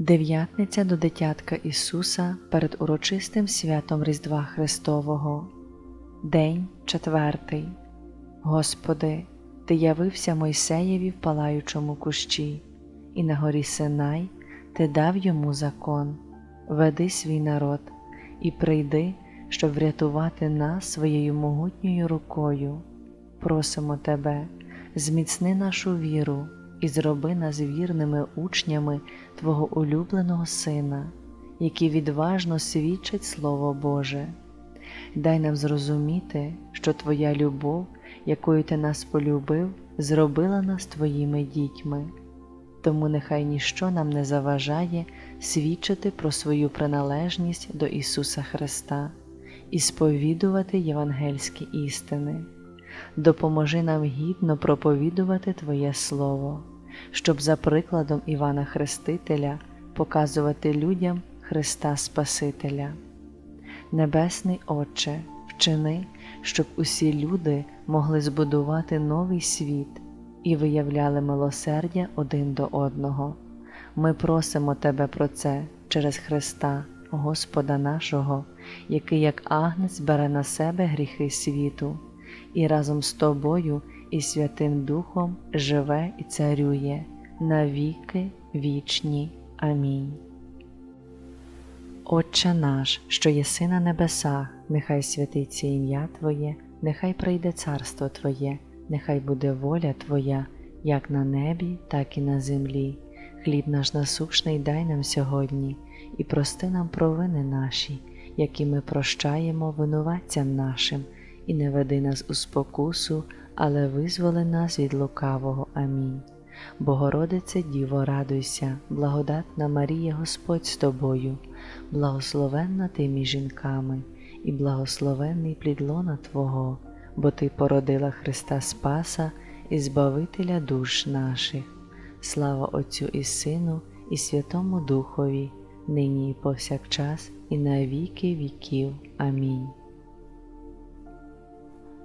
Дев'ятниця до дитятка Ісуса перед урочистим святом Різдва Христового. День четвертий. Господи, Ти явився Мойсеєві в палаючому кущі, і на горі Синай Ти дав йому закон, веди свій народ і прийди, щоб врятувати нас своєю могутньою рукою. Просимо Тебе, зміцни нашу віру і зроби нас вірними учнями Твого улюбленого Сина, які відважно свідчать Слово Боже. Дай нам зрозуміти, що Твоя любов, якою Ти нас полюбив, зробила нас Твоїми дітьми. Тому нехай ніщо нам не заважає свідчити про свою приналежність до Ісуса Христа і сповідувати євангельські істини. Допоможи нам гідно проповідувати Твоє Слово, щоб за прикладом Івана Хрестителя показувати людям Христа Спасителя. Небесний Отче, вчини, щоб усі люди могли збудувати новий світ і виявляли милосердя один до одного. Ми просимо Тебе про це через Христа, Господа нашого, який, як агнець, бере на себе гріхи світу, і разом з Тобою і Святим Духом живе і царює на віки вічні. Амінь. Отче наш, що єси на небесах, нехай святиться ім'я Твоє, нехай прийде царство Твоє, нехай буде воля Твоя, як на небі, так і на землі. Хліб наш насушний дай нам сьогодні, і прости нам провини наші, які ми прощаємо винуватцям нашим, і не веди нас у спокусу, але визволи нас від лукавого. Амінь. Богородице Діво, радуйся, благодатна Марія Господь з тобою, благословенна ти між жінками, і благословенний плід лона Твого, бо Ти породила Христа Спаса і Збавителя душ наших. Слава Отцю і Сину, і Святому Духові, нині і повсякчас, і на віки віків. Амінь.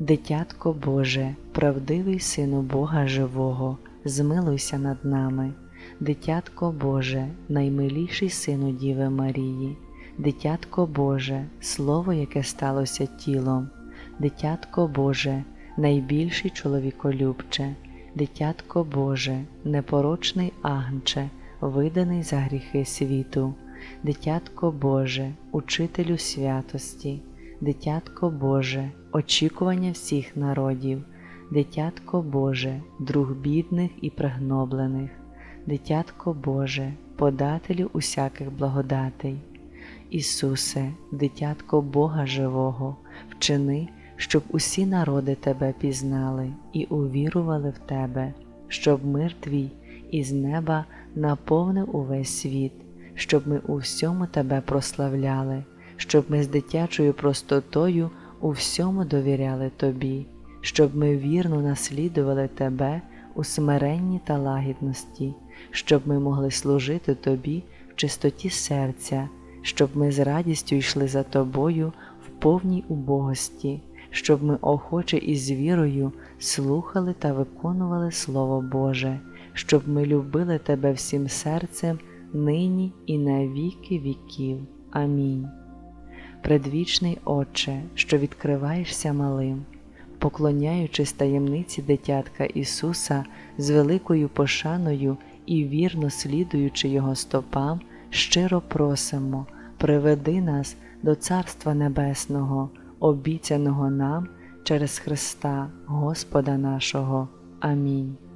Дитятко Боже, правдивий Сину Бога Живого, змилуйся над нами, Дитятко Боже, наймиліший Сину Діви Марії, Дитятко Боже, Слово, яке сталося тілом, Дитятко Боже, найбільший чоловіколюбче, Дитятко Боже, непорочний агнче, виданий за гріхи світу, Дитятко Боже, Учителю святості. Дитятко Боже, очікування всіх народів, Дитятко Боже, друг бідних і пригноблених, Дитятко Боже, подателю усяких благодатей. Ісусе, дитятко Бога Живого, вчини, щоб усі народи Тебе пізнали і увірували в Тебе, щоб мир Твій із неба наповнив увесь світ, щоб ми у всьому Тебе прославляли щоб ми з дитячою простотою у всьому довіряли Тобі, щоб ми вірно наслідували Тебе у смиренні та лагідності, щоб ми могли служити Тобі в чистоті серця, щоб ми з радістю йшли за Тобою в повній убогості, щоб ми охоче і з вірою слухали та виконували Слово Боже, щоб ми любили Тебе всім серцем нині і на віки віків. Амінь предвічний Отче, що відкриваєшся малим, поклоняючись таємниці дитятка Ісуса з великою пошаною і вірно слідуючи Його стопам, щиро просимо, приведи нас до Царства Небесного, обіцяного нам через Христа Господа нашого. Амінь.